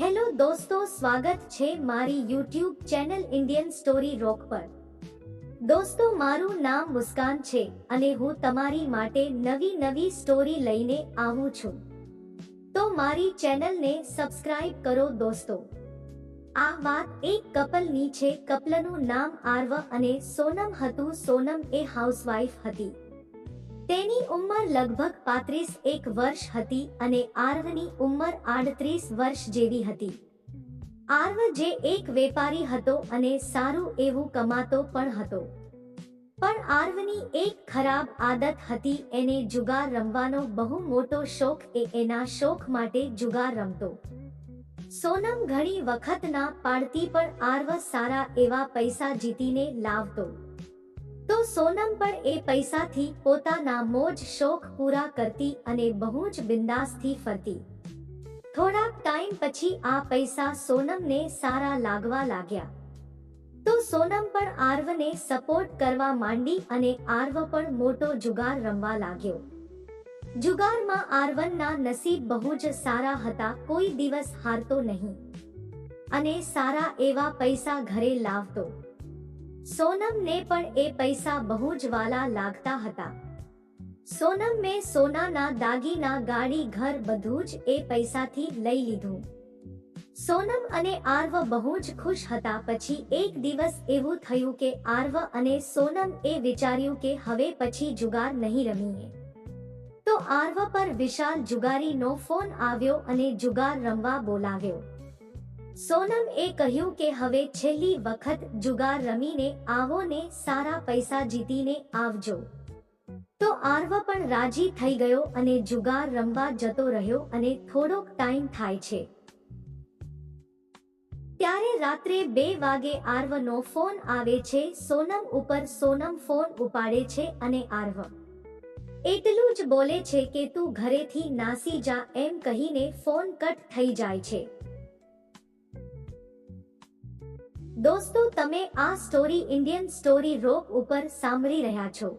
Hello દોસ્તો, સ્વાગત છે મારી YouTube channel Indian story rock પર. દોસ્તો, મારું નામ મુસ્કાન છે અને હું તમારી માટે નવી નવી સ્ટોરી લઈને આવું છું. તો મારી ચેનલને સબસ્ક્રાઇબ કરો દોસ્તો. આ વાત એક કપલની છે. કપલનું નામ આર્વ અને સોનમ હતું. સોનમ એ હાઉસવાઇફ હતી. તેની ઉંમર લગભગ પાંત્રીસ એક વર્ષ હતી અને આર્વની ઉંમર આડત્રીસ વર્ષ જેવી હતી. આર્વ જે એક વેપારી હતો અને સારું એવું કમાતો પણ હતો. પણ આર્વની એક ખરાબ આદત હતી એને જુગાર રમવાનો બહુ મોટો શોખ એ એના શોખ માટે જુગાર રમતો. સોનમ ઘણી વખત ના પાડતી પણ આર્વ સારા એવા પૈસા જીતીને લાવતો. તો સોનમ પણ એ પૈસાથી પોતાના મોજ શોખ પૂરા કરતી અને બહુ જ બિંદાસથી ફરતી. થોડાક ટાઈમ પછી આ પૈસા સોનમને સારા લાગવા લાગ્યા. તો સોનમ પણ આર્વને સપોર્ટ કરવા માંડી અને આર્વ પણ મોટો જુગાર રમવા લાગ્યો. જુગારમાં આર્વનના નસીબ બહુ જ સારા હતા, કોઈ દિવસ હારતો નહીં. અને સારા એવા પૈસા ઘરે લાવતો. સોનમને પણ એ પૈસા બહુ જ વાલા લાગતા હતા. સોનમ મેં સોનાના દાગીના ગાડી ઘર બધું જ એ પૈસાથી લઈ લીધું. સોનમ અને આર્વ બહુ જ ખુશ હતા, પછી એક દિવસ એવું થયું કે આર્વ અને સોનમ એ વિચાર્યું કે હવે પછી જુગાર નહીં રમીએ. તો આર્વ પર વિશાલ જુગારીનો ફોન આવ્યો અને જુગાર રમવા બોલાવ્યો. સોનમ એ કહ્યું કે હવે છેલ્લી વખત જુગાર રમીને આવો ને સારા પૈસા જીતીને આવજો. તો આર્વ પણ રાજી થઈ ગયો અને જુગાર રમવા જતો રહ્યો અને થોડોક ટાઈમ થાય છે. ત્યારે રાત્રે બે વાગે આર્વનો ફોન આવે છે, સોનમ ઉપર સોનમ ફોન ઉપાડે છે અને આર્વ એટલું જ બોલે છે કે તું ઘરેથી નાસી જા એમ કહીને ફોન કટ થઈ જાય છે. દોસ્તો, તમે આ સ્ટોરી ઇન્ડિયન સ્ટોરી રોક ઉપર સાંભળી રહ્યા છો.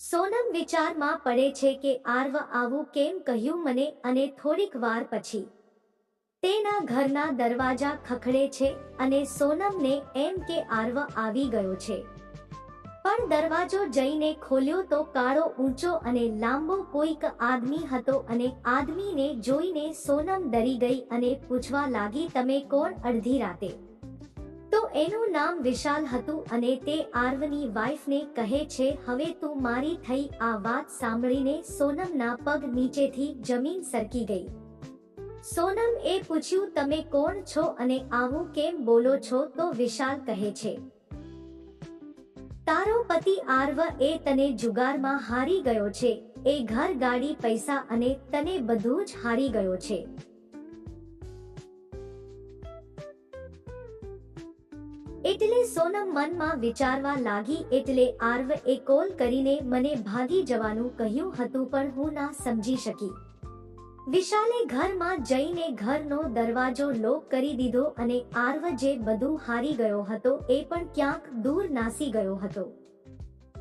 સોનમ વિચારમાં પડે છે કે આર્વ આવું કેમ કહ્યું મને અને થોડીક વાર પછી. તેના ઘરના દરવાજા ખખડે છે અને સોનમને એમ કે આર્વ આવી ગયો છે. પણ દરવાજો જઈને ખોલ્યો તો કાળો, ઊંચો અને લાંબો કોઈક આદમી હતો અને આદમીને જોઈને સોનમ ડરી ગઈ અને પૂછવા લાગી, તમે કોણ અડધી રાતે? એનું નામ વિશાલ હતું અને તે આર્વની વાઈફને કહે છે, હવે તું મારી થઈ આ વાત સાંભળીને સોનમના પગ નીચેથી જમીન સરકી ગઈ. સોનમ એ પૂછ્યું, તમે કોણ છો અને આવું કેમ બોલો છો? તો વિશાલ કહે છે, તારો પતિ આર્વ એ તને જુગારમાં હારી ગયો છે. એ ઘર ગાડી પૈસા અને તને બધું જ હારી ગયો છે. એટલે સોનમ મનમાં વિચારવા લાગી એટલે આર્વ એ કોલ કરીને મને ભાગી જવાનું કહ્યું હતું પણ હું ના સમજી શકી. વિશાલે ઘરમાં જઈને ઘરનો દરવાજો લોક કરી દીધો અને આર્વ જે બધું હારી ગયો હતો એ પણ ક્યાંક દૂર નાસી ગયો હતો.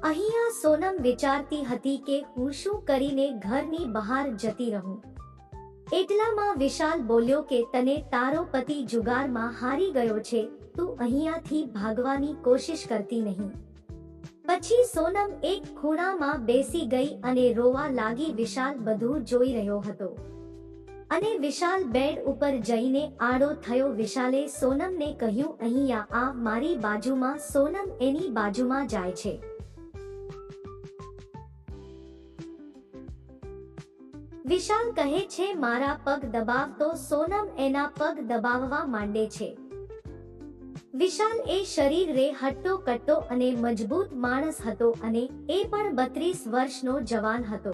અહીંયા સોનમ વિચારતી હતી કે હું શું કરીને ઘરની બહાર જતી રહું. એટલામાં વિશાલ બોલ્યો કે તને તારો પતિ જુગારમાં હારી ગયો છે તું અહીંયાથી ભાગવાની કોશિશ કરતી નહીં. પછી સોનમ એક ખૂણામાં બેસી ગઈ અને રોવા લાગી વિશાલ બધું જોઈ રહ્યો હતો. અને વિશાલ બેડ ઉપર જઈને આડો થયો વિશાલે સોનમને કહ્યું, અહીંયા આ મારી બાજુમાં સોનમ એની બાજુમાં જાય છે. વિશાલ કહે છે, મારા પગ દબાવતો સોનમ એના પગ દબાવવા માંડે છે. વિશાલ એ શરીર રે હટ્ટો કટ્ટો અને મજબૂત માણસ હતો અને એ પણ બત્રીસ વર્ષનો જવાન હતો.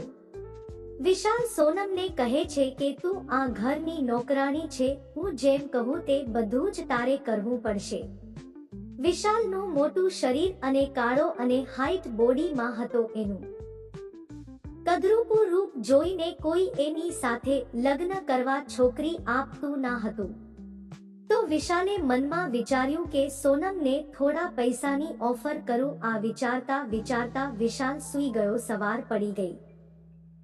વિશાલ સોનમને કહે છે કે, તું આ ઘરની નોકરાણી છે. હું જેમ કહું તે બધું જ તારે કરવું પડશે. વિશાલનું મોટું શરીર અને કાળો અને હાઈટ બોડીમાં હતો એનું. કદરૂપું રૂપ જોઈને કોઈ એની સાથે લગ્ન કરવા છોકરી આપતું ના હતું. તો વિશાલે મનમાં વિચાર્યું કે સોનમને થોડા પૈસાની ઓફર કરું, આ વિચારતા વિચારતા વિશાલ સૂઈ ગયો, સવાર પડી ગઈ.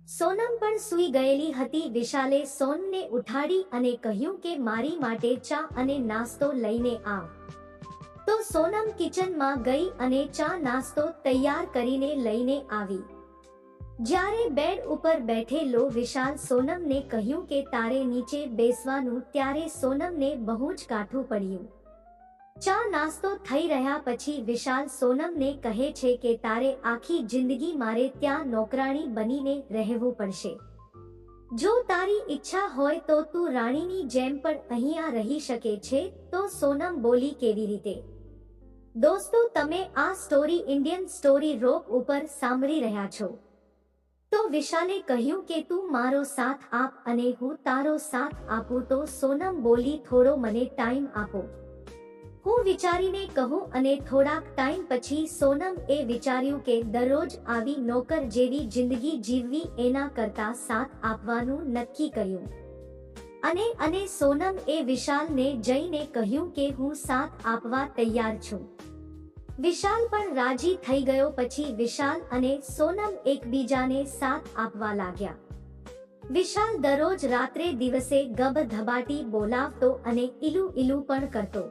સોનમ પણ સૂઈ ગયેલી હતી, વિશાલે સોનને ઉઠાડી અને કહ્યું કે મારી માટે ચા અને નાસ્તો લઈને આવ. તો સોનમ કિચનમાં ગઈ અને ચા નાસ્તો તૈયાર કરીને લઈને આવી. જ્યારે બેડ ઉપર બેઠેલો વિશાલ સોનમને કહ્યું કે તારે નીચે બેસવાનું, ત્યારે સોનમને બહુ જ કાઠું પડ્યું. ચા નાસ્તો થઈ રહ્યા પછી વિશાલ સોનમને કહે છે કે તારે આખી જિંદગી મારે ત્યાં નોકરાણી બનીને રહેવું પડશે. જો તારી ઈચ્છા હોય તો તું રાણીની જેમ પણ અહીંયા રહી શકે છે, તો સોનમ બોલી કેવી રીતે? દોસ્તો, તમે આ સ્ટોરી, ઇન્ડિયન સ્ટોરી રોક ઉપર સાંભળી રહ્યા છો. તો વિશાલે કહ્યું કે, તું મારો સાથ આપ અને હું તારો સાથ આપું, તો સોનમ બોલી, થોડો મને ટાઈમ આપો. હું વિચારીને કહું અને થોડાક ટાઈમ પછી સોનમ એ વિચાર્યું કે, દરરોજ આવી નોકર જેવી જિંદગી જીવવી એના કરતા સાથ આપવાનું નક્કી કર્યું. અને અને સોનમ એ વિશાલને જઈને કહ્યું કે, હું સાથ આપવા તૈયાર છું. વિશાલ પણ રાજી થઈ ગયો પછી વિશાલ અને સોનમ એકબીજાને સાથ આપવા લાગ્યા. વિશાલ દરરોજ રાત્રે દિવસે ગબ ધબાટી બોલાવતો અને ઇલુ ઇલુ પણ કરતો.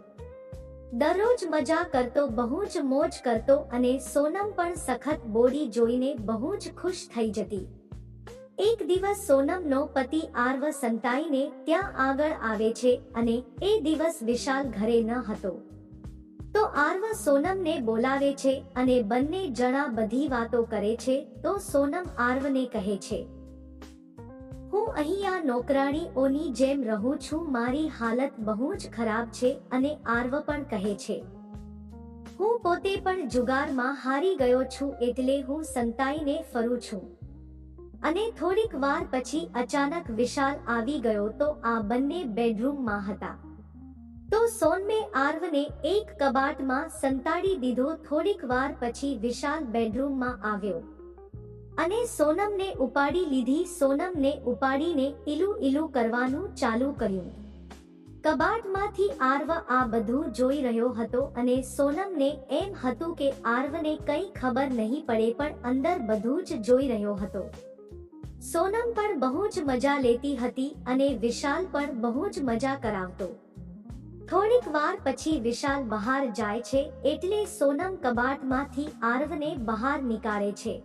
દરરોજ મજા કરતો, બહુ જ મોજ કરતો અને સોનમ પણ સખત બોડી જોઈને બહુ જ ખુશ થઈ જતી. એક દિવસ સોનમનો પતિ આર્વ સંતાઈને ત્યાં આગળ આવે છે અને એ દિવસ વિશાલ ઘરે ન હતો. તો આર્વ સોનમને બોલાવે છે અને બંને જણા બધી વાતો કરે છે તો સોનમ આર્વને કહે છે, હું અહીંયા નોકરાણીઓની જેમ રહું છું, મારી હાલત બહુ જ ખરાબ છે, અને આર્વ પણ કહે છે, હું પોતે પણ જુગારમાં હારી ગયો છું એટલે હું સંતાઈને ફરું છું. અને થોડીક વાર પછી અચાનક વિશાલ આવી ગયો તો આ બંને બેડરૂમમાં હતા. તો સોનમે આર્વને એક કબાટમાં સંતાડી દીધો થોડીક વાર પછી વિશાલ બેડરૂમમાં આવ્યો. અને સોનમને ઉપાડી લીધી, સોનમને ઉપાડીને ઈલું ઈલુ કરવાનું ચાલુ કર્યું. કબાટમાંથી આર્વ આ બધું જોઈ રહ્યો હતો અને સોનમને એમ હતું કે આર્વને કંઈ ખબર નહીં પડે પણ અંદર બધું જ જોઈ રહ્યો હતો. સોનમ પણ બહુ જ મજા લેતી હતી અને વિશાલ પણ બહુ જ મજા કરાવતો. થોડીક વાર પછી વિશાલ બહાર જાય છે એટલે સોનમ કબાટમાંથી આર્વને બહાર નીકાળે છે.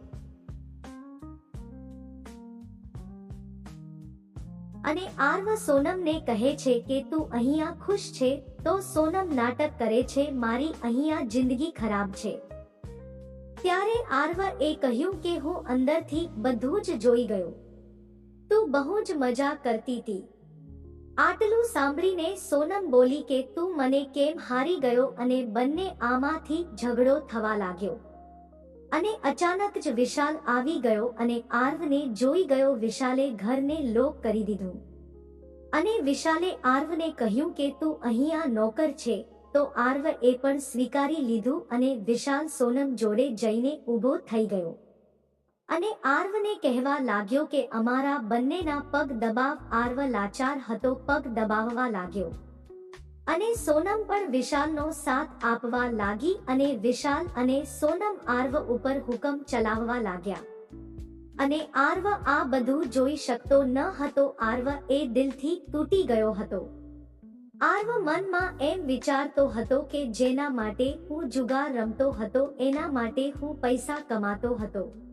અને આર્વ સોનમને કહે છે કે, તું અહીંયા ખુશ છે? તો સોનમ નાટક કરે છે, મારી અહીંયા જિંદગી ખરાબ છે. ત્યારે આર્વ એ કહ્યું કે, હું અંદરથી બધું જ જોઈ ગયો. તું બહુ જ મજા કરતી હતી આટલું સાંભળીને સોનમ બોલી કે, તું મને કેમ હારી ગયો? અને બંને આમાંથી ઝઘડો થવા લાગ્યો. અને અચાનક જ વિશાલ આવી ગયો અને આર્વને જોઈ ગયો વિશાલે ઘરને લોક કરી દીધું. અને વિશાલે આર્વને કહ્યું કે, તું અહીંયા નોકર છે. તો આર્વ એ પણ સ્વીકારી લીધું અને વિશાલ સોનમ જોડે જઈને ઊભો થઈ ગયો. અને આર્વને કહેવા લાગ્યો કે અમારા બંનેના પગ દબાવ આર્વ લાચાર હતો, પગ દબાવવા લાગ્યો. અને સોનમ પણ વિશાલનો સાથ આપવા લાગી અને વિશાલ અને સોનમ આર્વ ઉપર હુકમ ચલાવવા લાગ્યા. અને આર્વ આ બધું જોઈ શકતો ન હતો, આર્વ એ દિલથી તૂટી ગયો હતો. આર્વ મનમાં એમ વિચારતો હતો કે જેના માટે હું જુગાર રમતો હતો, એના માટે હું પૈસા કમાતો હતો.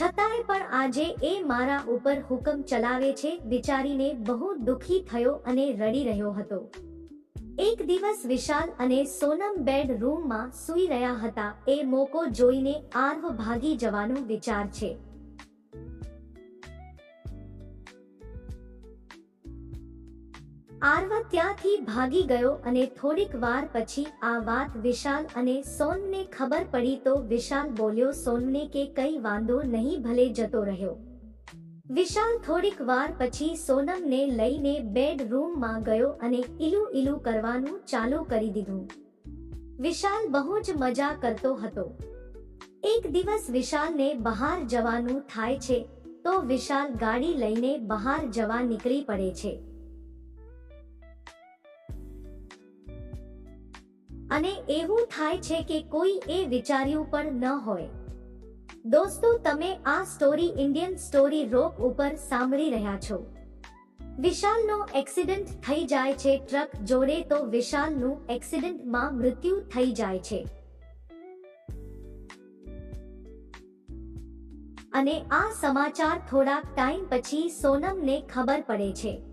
છતાંય પણ આજે એ મારા ઉપર હુકમ ચલાવે છે વિચારીને બહુ દુખી થયો અને રડી રહ્યો હતો. એક દિવસ વિશાલ અને સોનમ બેડ રૂમમાં સૂઈ રહ્યા હતા, એ મોકો જોઈને આર્વ ભાગી જવાનો વિચાર છે. આર્વ ત્યાંથી ભાગી ગયો અને થોડીક વાર પછી આ વાત વિશાલ અને સોનને ખબર પડી તો વિશાલ બોલ્યો, સોનને કે કઈ વાંધો નહીં, ભલે જતો રહ્યો. વિશાલ થોડીક વાર પછી સોનમને લઈને બેડરૂમમાં ગયો અને ઈલુ ઈલુ કરવાનું ચાલુ કરી દીધું. વિશાલ બહુ જ મજા કરતો હતો. એક દિવસ વિશાલને બહાર જવાનું થાય છે, તો વિશાલ ગાડી લઈને બહાર જવા નીકળી પડે છે. અને એવું થાય છે કે કોઈ એ વિચાર્યું પણ ન હોય. દોસ્તો, તમે આ સ્ટોરી ઇન્ડિયન સ્ટોરી રોક ઉપર સાંભળી રહ્યા છો. વિશાલનો એક્સિડન્ટ થઈ જાય છે ટ્રક જોડે તો વિશાલનું એક્સિડન્ટમાં મૃત્યુ થઈ જાય છે. અને આ સમાચાર થોડાક ટાઈમ પછી સોનમને ખબર પડે છે.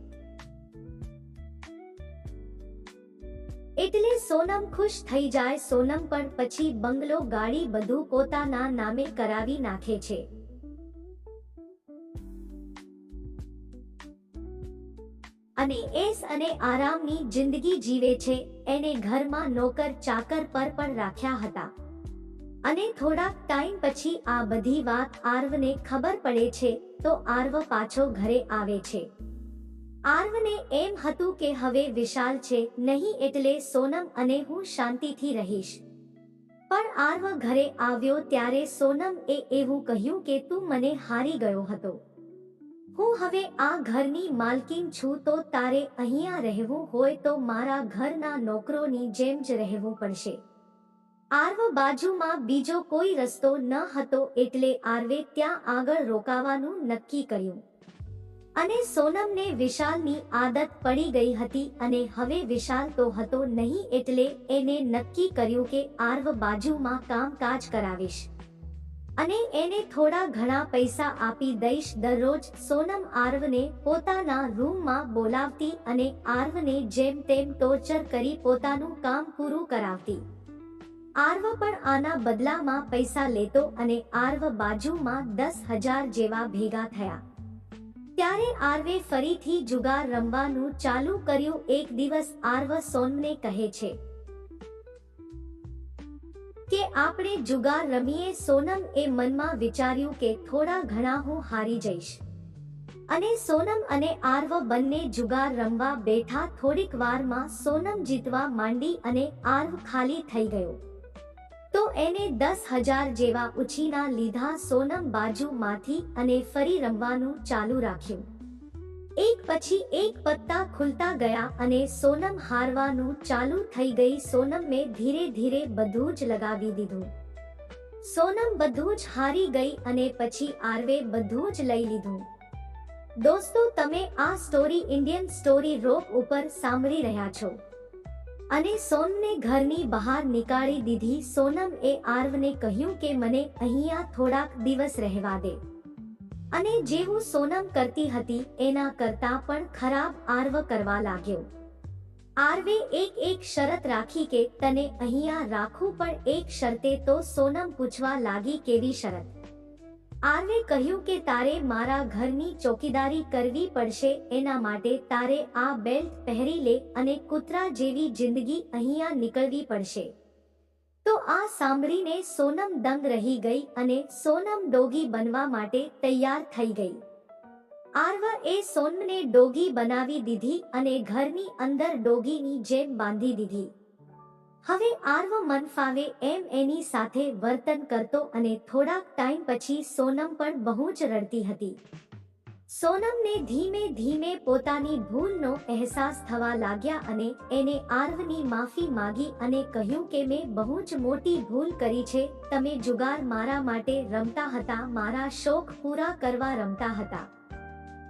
એટલે સોનમ ખુશ થઈ જાય. સોનમ પણ પછી બંગલો ગાડી બધું પોતાના નામે કરાવી નાખે છે. અને એસ અને આરામની જિંદગી જીવે છે. એને ઘરમાં નોકર ચાકર પર પણ રાખ્યા હતા. અને થોડાક ટાઈમ પછી આ બધી વાત આર્વને ખબર પડે છે તો આર્વ પાછો ઘરે આવે છે. આર્વને એમ હતું કે હવે વિશાલ છે, નહીં એટલે સોનમ અને હું શાંતિથી રહીશ. પણ આર્વ ઘરે આવ્યો ત્યારે સોનમ એ એવું કહ્યું કે તું મને હારી ગયો હતો. હું હવે આ ઘરની માલકીન છું તો તારે અહીંયા રહેવું હોય તો મારા ઘરના નોકરોની જેમ જ રહેવું પડશે. આર્વ બાજુમાં બીજો કોઈ રસ્તો ન હતો એટલે આર્વે ત્યાં આગળ રોકાવાનું નક્કી કર્યું. અને સોનમને વિશાલની આદત પડી ગઈ હતી અને હવે વિશાલ તો હતો નહીં એટલે એને નક્કી કર્યું કે આર્વ બાજુમાં કામકાજ કરાવીશ. અને એને થોડા ઘણા પૈસા આપી દઈશ. દરરોજ સોનમ આર્વને પોતાના રૂમમાં બોલાવતી અને આર્વને જેમ તેમ ટોર્ચર કરી પોતાનું કામ પૂરું કરાવતી. આર્વ પણ આના બદલામાં પૈસા લેતો અને આર્વ બાજુમાં દસ હજાર જેવા ભેગા થયા. ત્યારે આર્વે ફરીથી જુગાર રમવાનું ચાલુ કર્યું એક દિવસ આર્વ સોનને કહે છે કે આપણે જુગાર રમીએ સોનમ એ મનમાં વિચાર્યું કે થોડા ઘણા હું હારી જઈશ. અને સોનમ અને આર્વ બંને જુગાર રમવા બેઠા થોડીક વારમાં સોનમ જીતવા માંડી અને આર્વ ખાલી થઈ ગયો. તો એને દસ હજાર જેવા ઉછીના લીધા સોનમ બાજુમાંથી અને ફરી રમવાનું ચાલુ રાખ્યું. એક પછી એક પત્તા ખુલતા ગયા અને સોનમ હારવાનું ચાલુ થઈ ગઈ. સોનમે ધીરે ધીરે બધું જ લગાવી દીધું. સોનમ બધું જ હારી ગઈ અને પછી આરવે બધું જ લઈ લીધું. દોસ્તો, તમે આ સ્ટોરી ઇન્ડિયન સ્ટોરી રોક ઉપર સાંભળી રહ્યા છો. અને સોનને ઘરની બહાર નીકાળી દીધી. સોનમ એ આર્વને કહ્યું કે મને અહીંયા થોડાક દિવસ રહેવા દે. અને જેવું સોનમ કરતી હતી, એના કરતા પણ ખરાબ આર્વ કરવા લાગ્યો. આર્વે એક એક શરત રાખી કે તને અહીંયા રાખું પણ એક શરતે તો સોનમ પૂછવા લાગી કેવી શરત? આરવે કહ્યું કે તારે મારા ઘરની ચોકીદારી કરવી પડશે, એના માટે તારે આ બેલ્ટ પહેરી લે અને કૂતરા જેવી જિંદગી અહીંયા નીકળવી પડશે. તો આ સાંભળીને સોનમ દંગ રહી ગઈ અને સોનમ ડોગી બનવા માટે તૈયાર થઈ ગઈ. આર્વ એ સોનમને ડોગી બનાવી દીધી અને ઘરની અંદર ડોગીની જેમ બાંધી દીધી. હવે આર્વ મન ફાવે એમ એની સાથે વર્તન કરતો અને થોડાક ટાઈમ પછી સોનમ પણ બહુ જ રડતી હતી. સોનમને ધીમે ધીમે પોતાની ભૂલનો અહેસાસ થવા લાગ્યા અને એને આર્વની માફી માગી અને કહ્યું કે મેં બહુ જ મોટી ભૂલ કરી છે, તમે જુગાર મારા માટે રમતા હતા, મારા શોખ પૂરા કરવા રમતા હતા.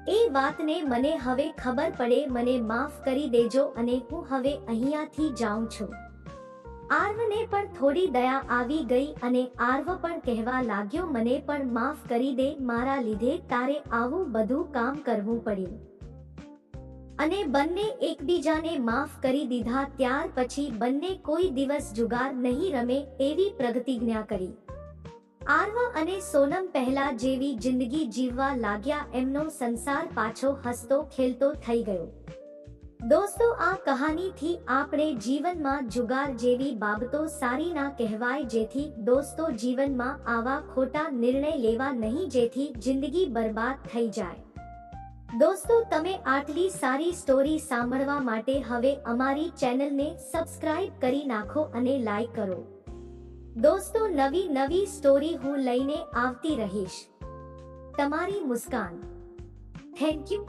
એ વાતને મને હવે ખબર પડે, મને માફ કરી દેજો અને હું હવે અહીંયાથી જાઉં છું. આર્વને પણ થોડી દયા આવી ગઈ અને આર્વ પણ કહેવા લાગ્યો, મને પણ માફ કરી દે, મારા લીધે તારે આવું બધું કામ કરવું પડ્યું. અને બંને એકબીજાને માફ કરી દીધા, ત્યાર પછી બંને કોઈ દિવસ જુગાર નહીં રમે એવી પ્રગતિજ્ઞા કરી. આર્વ અને સોનમ પહેલા જેવી જિંદગી જીવવા લાગ્યા, એમનો સંસાર પાછો હસતો ખેલતો થઈ ગયો. દોસ્તો, આ કહાનીથી આપણે જીવનમાં જુગાર જેવી બાબતો સારી ના કહેવાય જેથી દોસ્તો જીવનમાં આવા ખોટા નિર્ણય લેવા નહીં જેથી જિંદગી બરબાદ થઈ જાય. દોસ્તો, તમે આટલી સારી સ્ટોરી સાંભળવા માટે હવે અમારી ચેનલને સબસ્ક્રાઇબ કરી નાખો અને લાઈક કરો. દોસ્તો, નવી નવી સ્ટોરી હું લઈને આવતી રહીશ. તમારી મુસ્કાન. Thank you